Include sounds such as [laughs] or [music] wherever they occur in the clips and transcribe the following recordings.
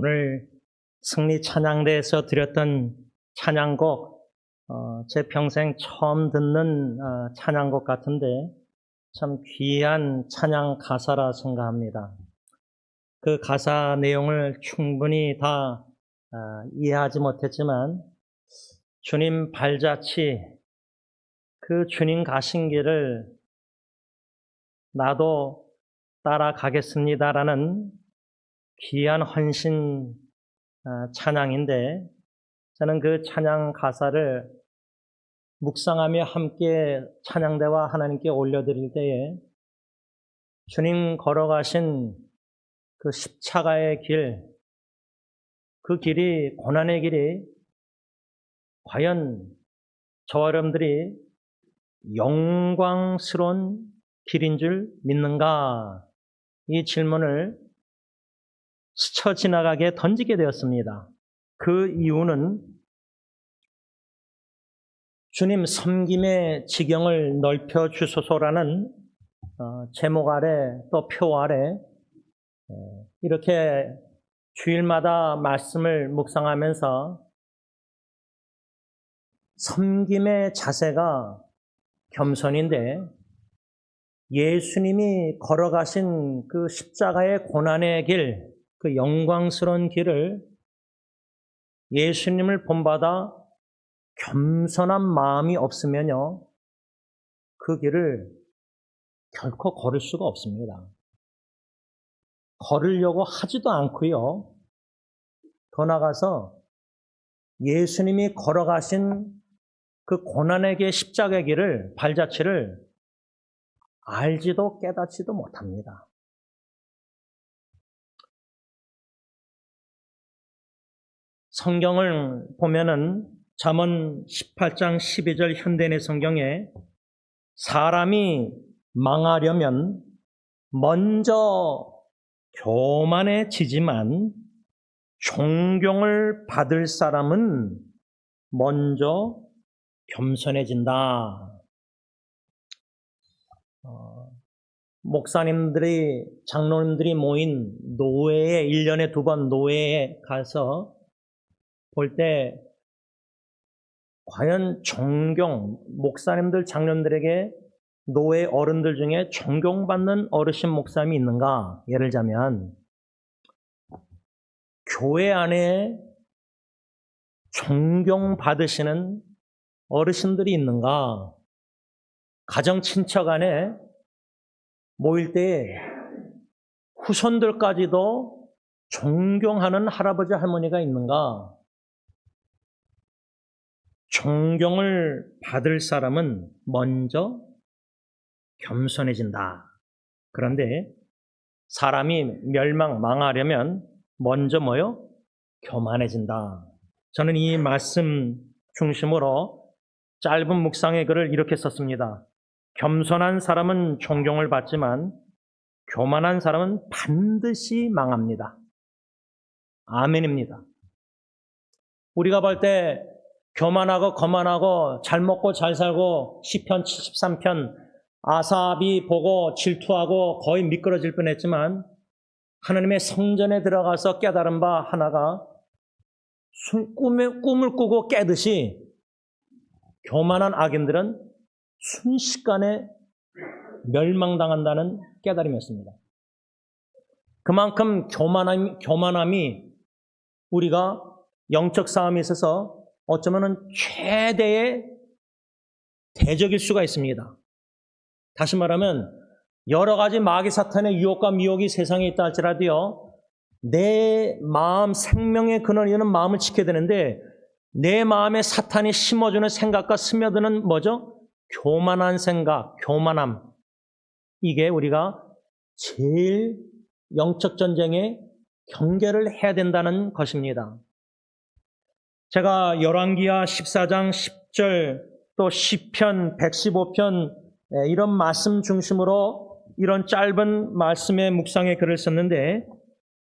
오늘 승리 찬양대에서 드렸던 찬양곡, 어, 제 평생 처음 듣는 어, 찬양곡 같은데 참 귀한 찬양 가사라 생각합니다. 그 가사 내용을 충분히 다 어, 이해하지 못했지만 주님 발자취, 그 주님 가신 길을 나도 따라가겠습니다라는 귀한 헌신 어, 찬양인데 저는 그 찬양 가사를 묵상하며 함께 찬양대와 하나님께 올려드릴 때에 주님 걸어가신 그 십자가의 길, 그 길이, 고난의 길이 과연 저와 여러분들이 영광스러운 길인 줄 믿는가? 이 질문을 스쳐 지나가게 던지게 되었습니다. 그 이유는 주님 섬김의 지경을 넓혀 주소서라는 어, 제목 아래 또 표 아래 이렇게 주일마다 말씀을 묵상하면서 섬김의 자세가 겸손인데 예수님이 걸어가신 그 십자가의 고난의 길, 그 영광스러운 길을 예수님을 본받아 겸손한 마음이 없으면요, 그 길을 결코 걸을 수가 없습니다. 걸으려고 하지도 않고요. 더 나가서 예수님이 걸어가신 그 고난에게 십자가의 길을 발자취를 알지도 깨닫지도 못합니다. 성경을 보면은 잠언 18장 12절 현대의 성경에 사람이 망하려면 먼저 교만해지지만 존경을 받을 사람은 먼저 겸손해진다. 어, 목사님들이, 장로님들이 모인 노회에, 1년에 두 번 노회에 가서 볼 때, 과연 존경, 목사님들, 장로님들에게 노회 어른들 중에 존경받는 어르신 목사님이 있는가? 예를 들자면, 교회 안에 존경받으시는 어르신들이 있는가? 가정 친척 안에 모일 때 후손들까지도 존경하는 할아버지 할머니가 있는가? 존경을 받을 사람은 먼저 겸손해진다. 그런데 사람이 멸망, 망하려면 먼저 뭐요? 교만해진다. 저는 이 말씀 중심으로 짧은 묵상의 글을 이렇게 썼습니다. 겸손한 사람은 존경을 받지만 교만한 사람은 반드시 망합니다. 아멘입니다. 우리가 볼 때 교만하고 거만하고 잘 먹고 잘 살고 시편 73편 아삽이 보고 질투하고 거의 미끄러질 뻔했지만 하나님의 성전에 들어가서 깨달은 바 하나가 꿈을 꾸고 깨듯이 교만한 악인들은 순식간에 멸망당한다는 깨달음이었습니다. 그만큼 교만함, 교만함이 우리가 영적 싸움에 있어서 어쩌면 최대의 대적일 수가 있습니다. 다시 말하면 여러 가지 마귀 사탄의 유혹과 미혹이 세상에 있다 할지라도요, 내 마음, 생명의 근원이는 마음을 지켜야 되는데, 내 마음에 사탄이 심어주는 생각과 스며드는 뭐죠? 교만한 생각, 교만함. 이게 우리가 제일 영적 전쟁에 경계를 해야 된다는 것입니다. 제가 열왕기하 14장 10절 또 10편, 115편 이런 말씀 중심으로 이런 짧은 말씀의 묵상의 글을 썼는데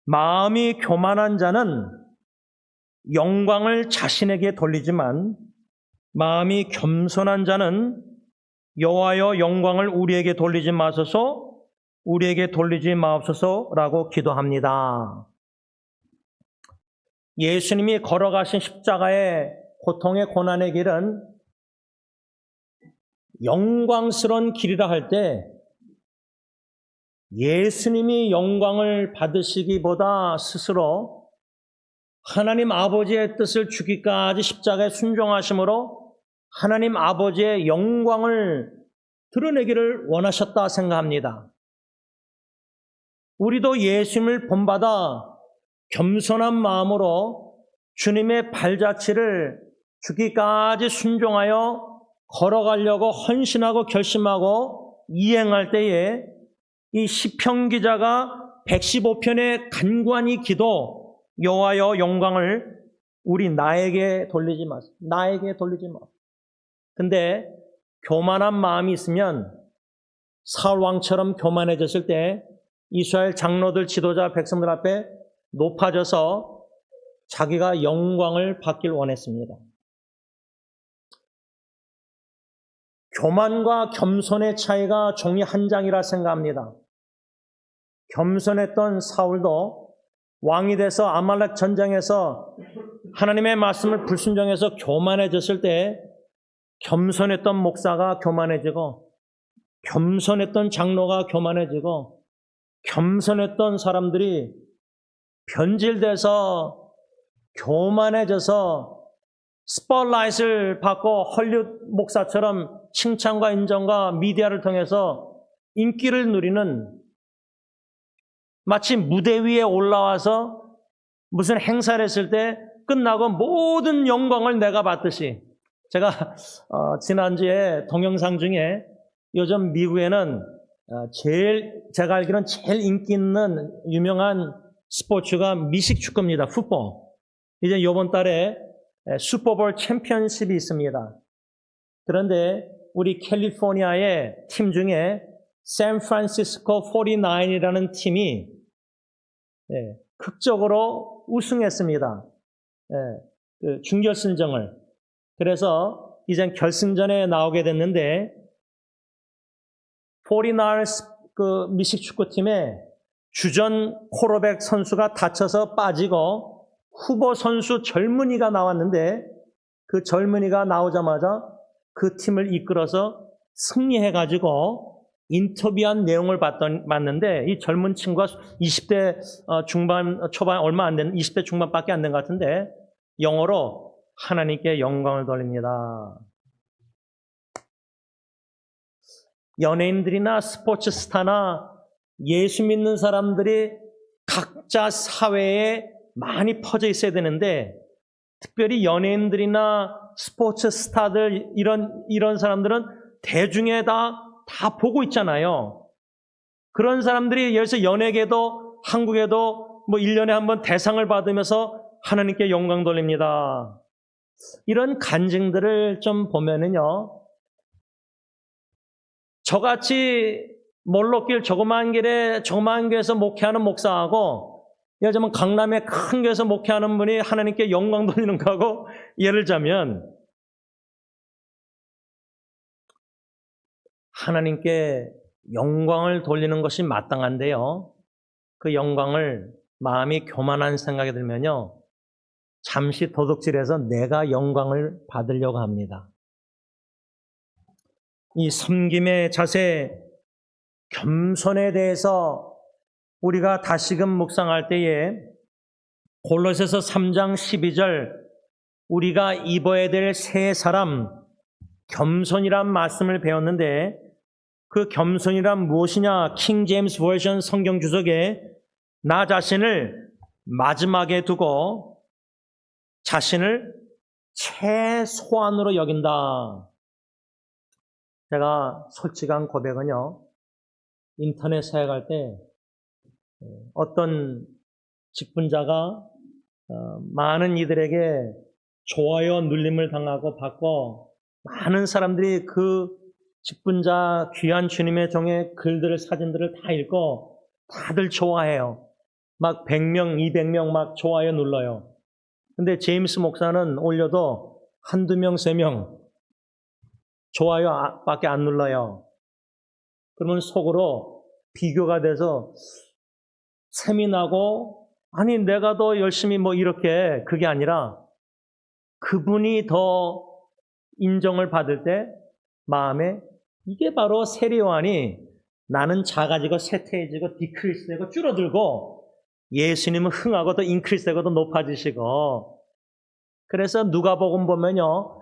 마음이 교만한 자는 영광을 자신에게 돌리지만 마음이 겸손한 자는 여호와여 영광을 우리에게 돌리지 마소서 우리에게 돌리지 마옵소서라고 기도합니다. 예수님이 걸어가신 십자가의 고통의 고난의 길은 영광스러운 길이라 할 때 예수님이 영광을 받으시기보다 스스로 하나님 아버지의 뜻을 주기까지 십자가에 순종하심으로 하나님 아버지의 영광을 드러내기를 원하셨다 생각합니다. 우리도 예수님을 본받아 겸손한 마음으로 주님의 발자취를 주기까지 순종하여 걸어가려고 헌신하고 결심하고 이행할 때에 이 시편 기자가 115편의 간관이 기도 여호와여 영광을 우리 나에게 돌리지 마세요. 나에게 돌리지 마. 근데 교만한 마음이 있으면 사울 왕처럼 교만해졌을 때 이스라엘 장로들 지도자 백성들 앞에 높아져서 자기가 영광을 받길 원했습니다. 교만과 겸손의 차이가 종이 한 장이라 생각합니다. 겸손했던 사울도 왕이 돼서 아말렉 전쟁에서 하나님의 말씀을 불순종해서 교만해졌을 때 겸손했던 목사가 교만해지고 겸손했던 장로가 교만해지고 겸손했던 사람들이 변질돼서 교만해져서 스포라이트를 받고 헐리우드 목사처럼 칭찬과 인정과 미디어를 통해서 인기를 누리는 마치 무대 위에 올라와서 무슨 행사를 했을 때 끝나고 모든 영광을 내가 받듯이 제가 어, 지난주에 동영상 중에 요즘 미국에는 어, 제일 제가 알기로는 제일 인기 있는 유명한 스포츠가 미식 축구입니다. 풋볼. 이제 이번 달에 슈퍼볼 챔피언십이 있습니다. 그런데 우리 캘리포니아의 팀 중에 샌프란시스코 49이라는 팀이 예, 극적으로 우승했습니다. 예, 그 준결승전을. 그래서 이젠 결승전에 나오게 됐는데 49 그 미식 축구팀에 주전 코로백 선수가 다쳐서 빠지고 후보 선수 젊은이가 나왔는데 그 젊은이가 나오자마자 그 팀을 이끌어서 승리해가지고 인터뷰한 내용을 봤던, 봤는데 이 젊은 친구가 20대 어, 중반, 초반 얼마 안 되는 20대 중반밖에 안 된 것 같은데 영어로 하나님께 영광을 돌립니다. 연예인들이나 스포츠 스타나 예수 믿는 사람들이 각자 사회에 많이 퍼져 있어야 되는데 특별히 연예인들이나 스포츠 스타들 이런 이런 사람들은 대중에 다 다 보고 있잖아요. 그런 사람들이 여기서 연예계도 한국에도 뭐 1년에 한 번 대상을 받으면서 하나님께 영광 돌립니다. 이런 간증들을 좀 보면은요. 저같이 몰록길 조그만 길에 조그만 교회에서 목회하는 목사하고 예를 강남의 큰 교회에서 목회하는 분이 하나님께 영광 돌리는 거하고 예를 들자면 하나님께 영광을 돌리는 것이 마땅한데요. 그 영광을 마음이 교만한 생각이 들면요. 잠시 도둑질해서 내가 영광을 받으려고 합니다. 이 섬김의 자세, 겸손에 대해서 우리가 다시금 묵상할 때에 골로새서 3장 12절 우리가 입어야 될 새 사람 겸손이란 말씀을 배웠는데 그 겸손이란 무엇이냐? 킹 제임스 버전 성경 주석에 나 자신을 마지막에 두고 자신을 최소한으로 여긴다. 제가 솔직한 고백은요, 인터넷 사역할 때 어떤 직분자가 어, 많은 이들에게 좋아요 눌림을 당하고 받고 많은 사람들이 그 직분자 귀한 주님의 종의 글들을 사진들을 다 읽고 다들 좋아해요. 막 100명, 200명 막 좋아요 눌러요. 근데 제임스 목사는 올려도 한두 명, 세 명 좋아요 아, 밖에 안 눌러요. 그러면 속으로 비교가 돼서 셈이 나고 아니, 내가 더 열심히 뭐 이렇게 그게 아니라 그분이 더 인정을 받을 때 마음에 이게 바로 세례요한이 나는 작아지고 쇠퇴해지고 디크리스되고 줄어들고 예수님은 흥하고 더 인크리스되고 더 높아지시고. 그래서 누가복음 보면요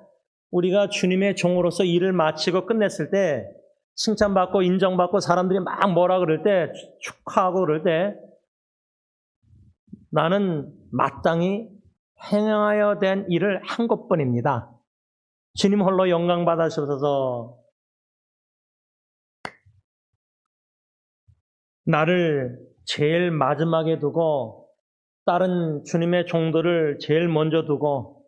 우리가 주님의 종으로서 일을 마치고 끝냈을 때 칭찬받고 인정받고 사람들이 막 뭐라 그럴 때 축하하고 그럴 때 나는 마땅히 행하여 된 일을 한 것뿐입니다. 주님 홀로 영광 받으셔서 나를 제일 마지막에 두고 다른 주님의 종들을 제일 먼저 두고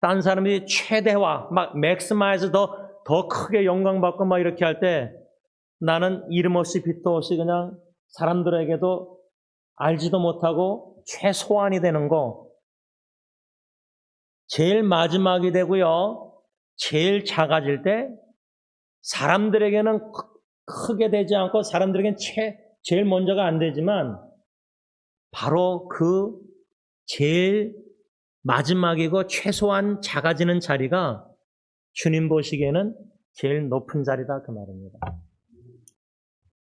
딴 사람이 최대화 막 맥스마이즈 더, 더 크게 영광 받고 막 이렇게 할 때 나는 이름 없이 빛도 없이 그냥 사람들에게도 알지도 못하고 최소한이 되는 거 제일 마지막이 되고요. 제일 작아질 때 사람들에게는 크게 되지 않고 사람들에게는 최, 제일 먼저가 안 되지만 바로 그 제일 마지막이고 최소한 작아지는 자리가 주님 보시기에는 제일 높은 자리다 그 말입니다.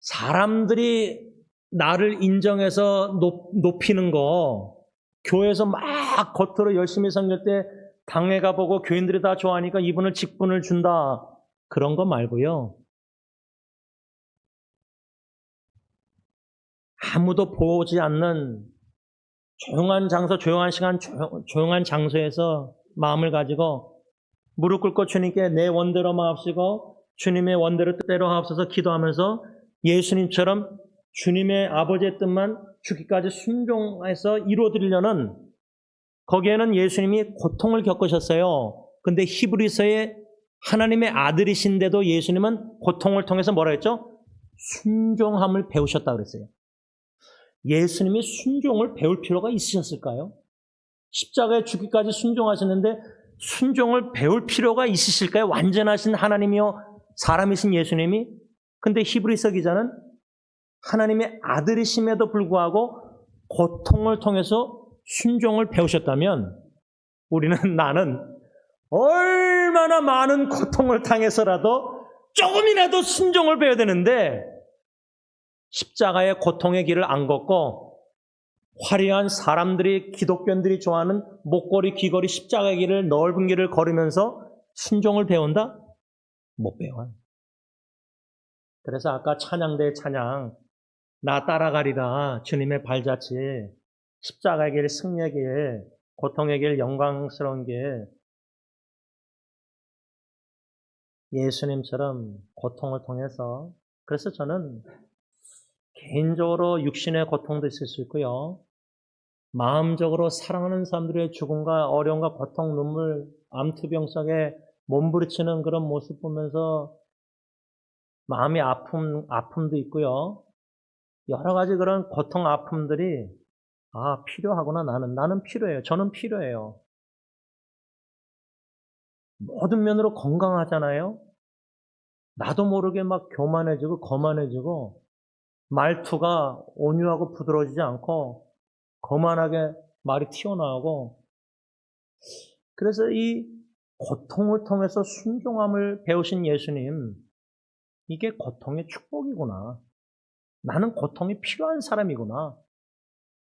사람들이 나를 인정해서 높, 높이는 거 교회에서 막 겉으로 열심히 섬길 때 당회 가보고 교인들이 다 좋아하니까 이분을 직분을 준다 그런 거 말고요. 아무도 보지 않는 조용한 장소, 조용한 시간, 조용한 장소에서 마음을 가지고 무릎 꿇고 주님께 내 원대로 마옵시고 주님의 원대로 뜻대로 하옵소서 기도하면서 예수님처럼 주님의 아버지의 뜻만 주기까지 순종해서 이루어드리려는 거기에는 예수님이 고통을 겪으셨어요. 근데 히브리서에 하나님의 아들이신데도 예수님은 고통을 통해서 뭐라 했죠? 순종함을 배우셨다 그랬어요. 예수님이 순종을 배울 필요가 있으셨을까요? 십자가에 죽기까지 순종하셨는데 순종을 배울 필요가 있으실까요? 완전하신 하나님이요 사람이신 예수님이 근데 히브리서 기자는 하나님의 아들이심에도 불구하고 고통을 통해서 순종을 배우셨다면 우리는 [laughs] 나는 얼마나 많은 고통을 당해서라도 조금이라도 순종을 배워야 되는데 십자가의 고통의 길을 안 걷고 화려한 사람들이 기독교인들이 좋아하는 목걸이 귀걸이 십자가의 길을 넓은 길을 걸으면서 순종을 배운다? 못 배워요. 그래서 아까 찬양대 찬양 나 따라가리라 주님의 발자취 십자가의 길 승리의 길 고통의 길 영광스러운 길 예수님처럼 고통을 통해서 그래서 저는 개인적으로 육신의 고통도 있을 수 있고요. 마음적으로 사랑하는 사람들의 죽음과 어려움과 고통, 눈물, 암투병 속에 몸부리치는 그런 모습 보면서 마음이 아픔, 아픔도 있고요. 여러 가지 그런 고통, 아픔들이 아, 필요하구나. 나는, 나는 필요해요. 저는 필요해요. 모든 면으로 건강하잖아요? 나도 모르게 막 교만해지고, 거만해지고, 말투가 온유하고 부드러워지지 않고 거만하게 말이 튀어나오고 그래서 이 고통을 통해서 순종함을 배우신 예수님 이게 고통의 축복이구나. 나는 고통이 필요한 사람이구나.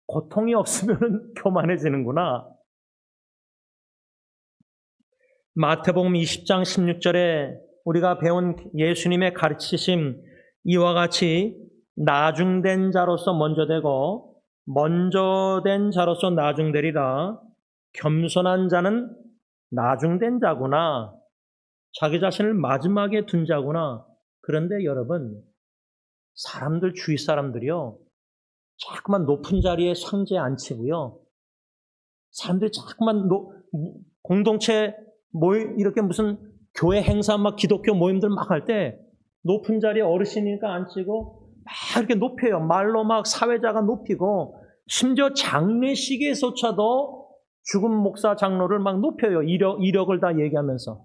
고통이 없으면 [laughs] 교만해지는구나. 마태복음 20장 16절에 우리가 배운 예수님의 가르치심 이와 같이 나중된 자로서 먼저 되고 먼저 된 자로서 나중되리라. 겸손한 자는 나중된 자구나. 자기 자신을 마지막에 둔 자구나. 그런데 여러분, 사람들, 주위 사람들이요. 자꾸만 높은 자리에 상주에 앉히고요. 사람들이 자꾸만 노, 공동체 모임, 이렇게 무슨 교회 행사 막 기독교 모임들 막 할 때 높은 자리에 어르신이니까 앉히고 막 이렇게 높여요. 말로 막 사회자가 높이고 심지어 장례식에서차도 죽은 목사 장로를 막 높여요. 이력, 이력을 다 얘기하면서.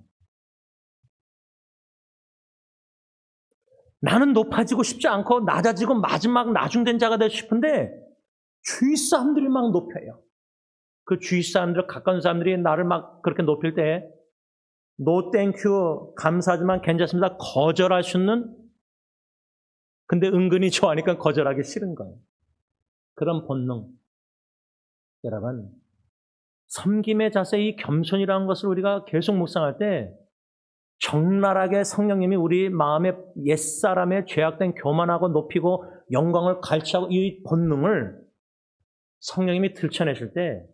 나는 높아지고 싶지 않고 낮아지고 마지막 나중된 자가 되고 싶은데 주위 사람들이 막 높여요. 그 주위 사람들, 가까운 사람들이 나를 막 그렇게 높일 때, 노 땡큐, 감사하지만 괜찮습니다. 거절할 수 있는, 근데 은근히 좋아하니까 거절하기 싫은 거예요. 그런 본능. 여러분, 섬김의 자세, 이 겸손이라는 것을 우리가 계속 묵상할 때, 적나라하게 성령님이 우리 마음의 옛사람의 죄악된 교만하고 높이고 영광을 갈취하고 이 본능을 성령님이 들춰내실 때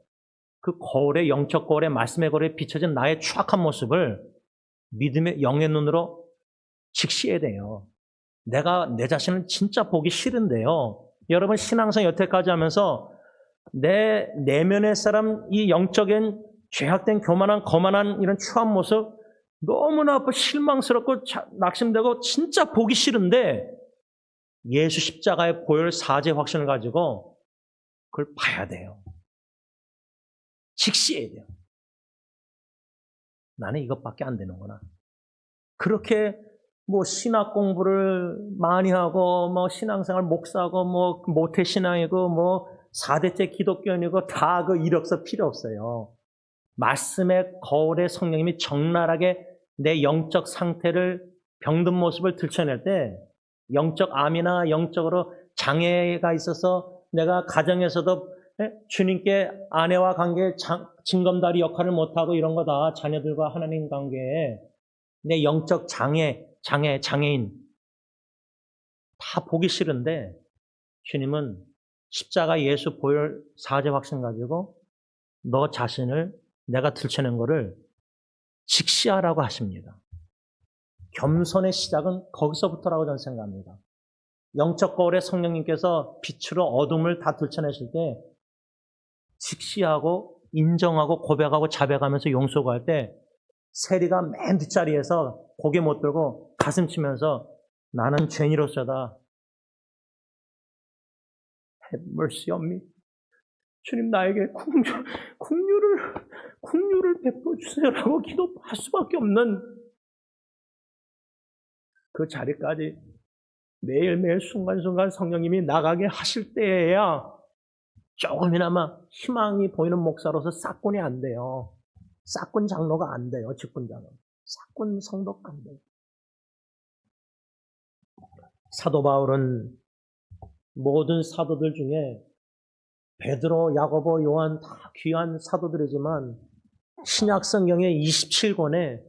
그 거울의 영적 거울의 말씀의 거울에 비춰진 나의 추악한 모습을 믿음의 영의 눈으로 직시해야 돼요. 내가 내 자신을 진짜 보기 싫은데요. 여러분 신앙성 여태까지 하면서 내 내면의 사람 이 영적인 죄악된 교만한 거만한 이런 추한 모습 너무나 실망스럽고 낙심되고 진짜 보기 싫은데 예수 십자가의 보혈 사제 확신을 가지고 그걸 봐야 돼요. 직시해야 돼요. 나는 이것밖에 안 되는구나. 그렇게 뭐 신학 공부를 많이 하고 뭐 신앙생활 목사고 뭐 모태 신앙이고 뭐 4대째 기독교인이고 다 그 이력서 필요 없어요. 말씀의 거울에 성령님이 적나라하게 내 영적 상태를 병든 모습을 들춰낼 때 영적 암이나 영적으로 장애가 있어서 내가 가정에서도 예? 주님께 아내와 관계 징검다리 역할을 못하고 이런 거 다 자녀들과 하나님 관계에 내 영적 장애, 장애, 장애인 다 보기 싫은데 주님은 십자가 예수 보혈 사제 확신 가지고 너 자신을 내가 들춰낸 거를 직시하라고 하십니다. 겸손의 시작은 거기서부터라고 저는 생각합니다. 영적 거울에 성령님께서 빛으로 어둠을 다 들춰내실 때 직시하고 인정하고 고백하고 자백하면서 용서할 때 세리가 맨 뒷자리에서 고개 못 들고 가슴 치면서 나는 죄인으로서다. On me. 주님 나에게 국류, 국류를 국류를 베풀어 주세요라고 기도할 수밖에 없는 그 자리까지 매일매일 순간순간 성령님이 나가게 하실 때에야 조금이나마 희망이 보이는 목사로서 싹군이 안 돼요. 싹군 장로가 안 돼요. 직분장은. 싹군 성도가 안 돼요. 사도 바울은 모든 사도들 중에 베드로, 야고보, 요한 다 귀한 사도들이지만 신약 성경의 27권에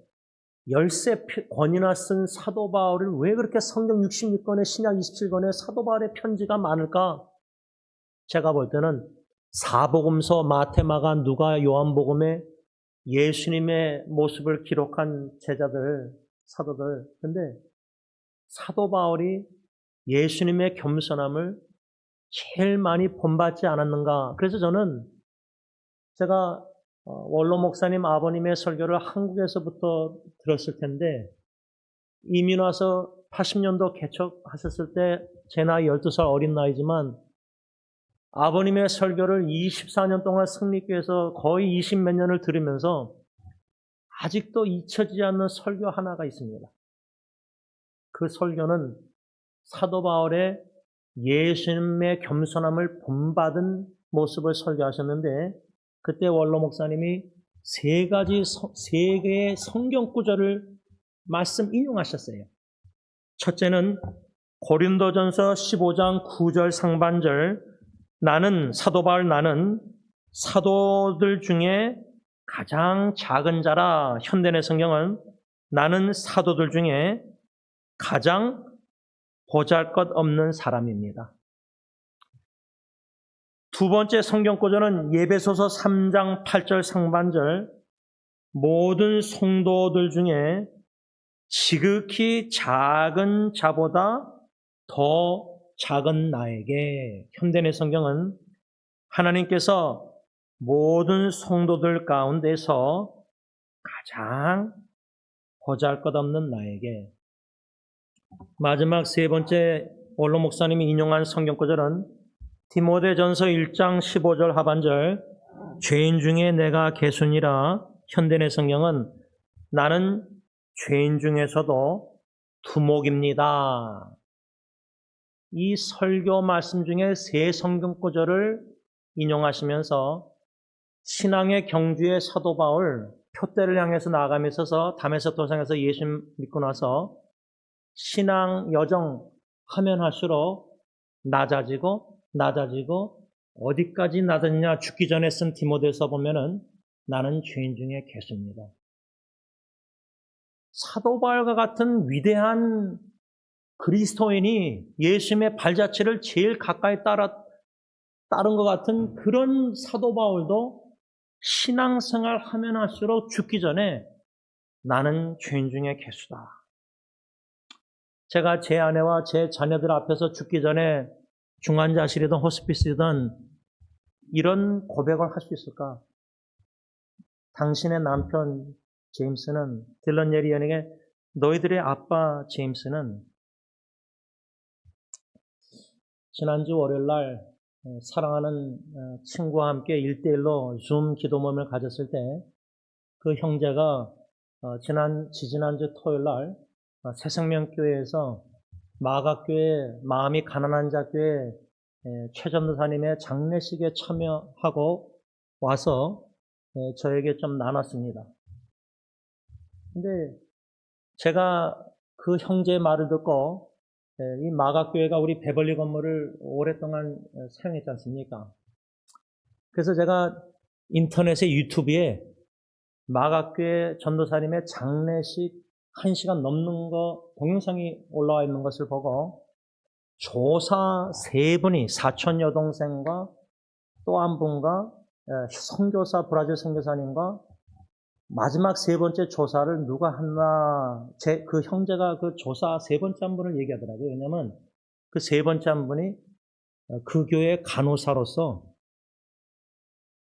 13권이나 쓴 사도 바울을 왜 그렇게 성경 66권에 신약 27권에 사도 바울의 편지가 많을까? 제가 볼 때는 사복음서, 마테마가, 누가, 요한복음에 예수님의 모습을 기록한 제자들, 사도들. 근데 사도 바울이 예수님의 겸손함을 제일 많이 본받지 않았는가. 그래서 저는 제가 어, 원로 목사님 아버님의 설교를 한국에서부터 들었을 텐데 이민 와서 80년도 개척하셨을 때 제 나이 12살 어린 나이지만 아버님의 설교를 24년 동안 승리교에서 거의 20 몇 년을 들으면서 아직도 잊혀지지 않는 설교 하나가 있습니다. 그 설교는 사도 바울의 예수님의 겸손함을 본받은 모습을 설교하셨는데 그때 원로 목사님이 세 가지 세 개의 성경 구절을 말씀 인용하셨어요. 첫째는 고린도전서 15장 9절 상반절 나는 사도 바울 나는 사도들 중에 가장 작은 자라 현대의 성경은 나는 사도들 중에 가장 보잘 것 없는 사람입니다. 두 번째 성경 구절은 예배소서 3장 8절 상반절 모든 성도들 중에 지극히 작은 자보다 더 작은 나에게 현대의 성경은 하나님께서 모든 성도들 가운데서 가장 보잘 것 없는 나에게 마지막 세 번째 원로 목사님이 인용한 성경 구절은 디모데전서 1장 15절 하반절 죄인 중에 내가 개순이라 현대의 성경은 나는 죄인 중에서도 두목입니다. 이 설교 말씀 중에 세 성경 구절을 인용하시면서 신앙의 경주의 사도 바울 표대를 향해서 나아가며 있어서 담에서 도상에서 예수 믿고 나서 신앙 여정 하면 할수록 낮아지고 낮아지고 어디까지 낮았냐 죽기 전에 쓴 디모데서 보면은 나는 죄인 중에 개수입니다. 사도 바울과 같은 위대한 그리스도인이 예수님의 발자취를 제일 가까이 따라 따른 것 같은 그런 사도 바울도 신앙생활 하면 할수록 죽기 전에 나는 죄인 중에 개수다. 제가 제 아내와 제 자녀들 앞에서 죽기 전에 중환자실이든 호스피스든 이런 고백을 할 수 있을까? 당신의 남편 제임스는 딜런 예리언에게 너희들의 아빠 제임스는 지난주 월요일 날 어, 사랑하는 어, 친구와 함께 일대일로줌 기도 모임을 가졌을 때 그 형제가 어, 지난 지지난주 토요일 날 새생명교회에서 마각교회 마음이 가난한 자교회 최전도사님의 장례식에 참여하고 와서 저에게 좀 나눴습니다. 근데 제가 그 형제의 말을 듣고 이 마각교회가 우리 베벌리 건물을 오랫동안 사용했지 않습니까? 그래서 제가 인터넷에 유튜브에 마각교회 전도사님의 장례식 1시간 넘는 거 동영상이 올라와 있는 것을 보고 조사 세 분이 사촌 여동생과 또 한 분과 선교사 브라질 선교사님과 마지막 세 번째 조사를 누가 했나 제 그 형제가 그 조사 세 번째 한 분을 얘기하더라고요. 왜냐면 그 세 번째 한 분이 그 교회 간호사로서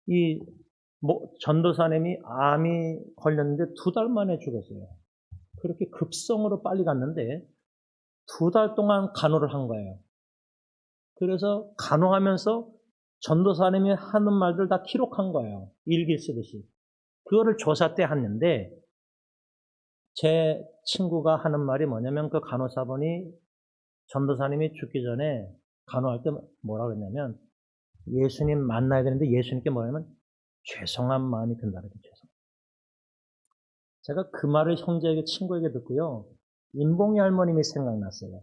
이 뭐 전도사님이 암이 걸렸는데 두 달 만에 죽었어요. 그렇게 급성으로 빨리 갔는데 두 달 동안 간호를 한 거예요. 그래서 간호하면서 전도사님이 하는 말들 다 기록한 거예요. 일기 쓰듯이. 그거를 조사 때 했는데 제 친구가 하는 말이 뭐냐면 그 간호사분이 전도사님이 죽기 전에 간호할 때 뭐라 그랬냐면 예수님 만나야 되는데 예수님께 뭐냐면 죄송한 마음이 든다는 거죠. 제가 그 말을 형제에게 친구에게 듣고요. 임봉이 할머님이 생각났어요.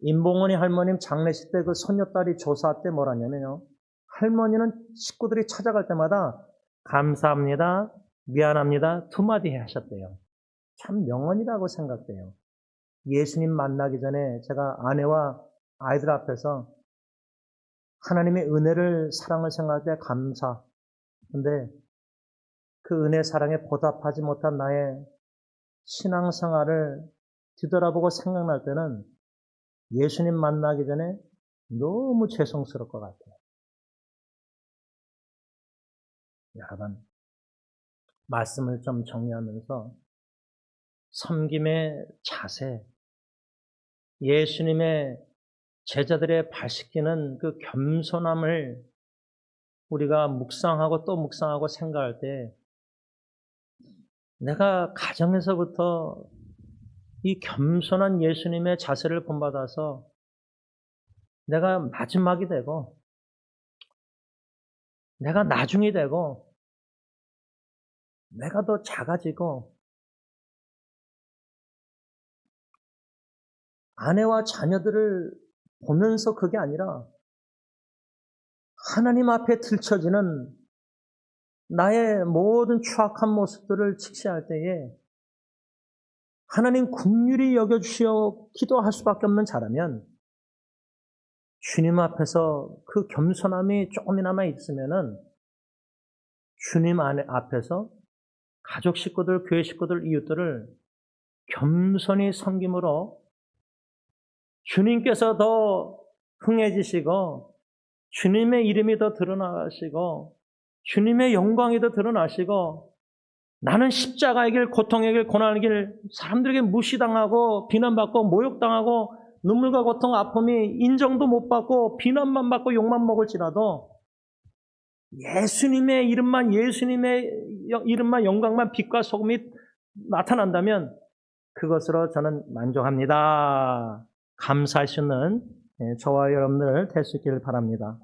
임봉원이 할머님 장례식 때 그 손녀딸이 조사 때 뭐라냐면요. 할머니는 식구들이 찾아갈 때마다 감사합니다, 미안합니다 두 마디 하셨대요. 참 명언이라고 생각돼요. 예수님 만나기 전에 제가 아내와 아이들 앞에서 하나님의 은혜를 사랑을 생각할 때 감사. 근데 그 은혜 사랑에 보답하지 못한 나의 신앙생활을 뒤돌아보고 생각날 때는 예수님 만나기 전에 너무 죄송스러울 것 같아요. 여러분, 말씀을 좀 정리하면서 섬김의 자세, 예수님의 제자들의 발시키는 그 겸손함을 우리가 묵상하고 또 묵상하고 생각할 때 내가 가정에서부터 이 겸손한 예수님의 자세를 본받아서 내가 마지막이 되고 내가 나중이 되고 내가 더 작아지고 아내와 자녀들을 보면서 그게 아니라 하나님 앞에 들춰지는 나의 모든 추악한 모습들을 직시할 때에 하나님 국률이 여겨주시어 기도할 수밖에 없는 자라면 주님 앞에서 그 겸손함이 조금이나마 있으면은 주님 안에 앞에서 가족 식구들, 교회 식구들, 이웃들을 겸손히 섬김으로 주님께서 더 흥해지시고 주님의 이름이 더 드러나시고 주님의 영광이 더 드러나시고 나는 십자가의 길, 고통의 길, 고난의 길, 사람들에게 무시당하고 비난받고 모욕당하고 눈물과 고통, 아픔이 인정도 못 받고 비난만 받고 욕만 먹을지라도 예수님의 이름만, 예수님의 이름만, 영광만, 빛과 소금이 나타난다면 그것으로 저는 만족합니다. 있는 예, 저와 여러분들 될수 있기를 바랍니다.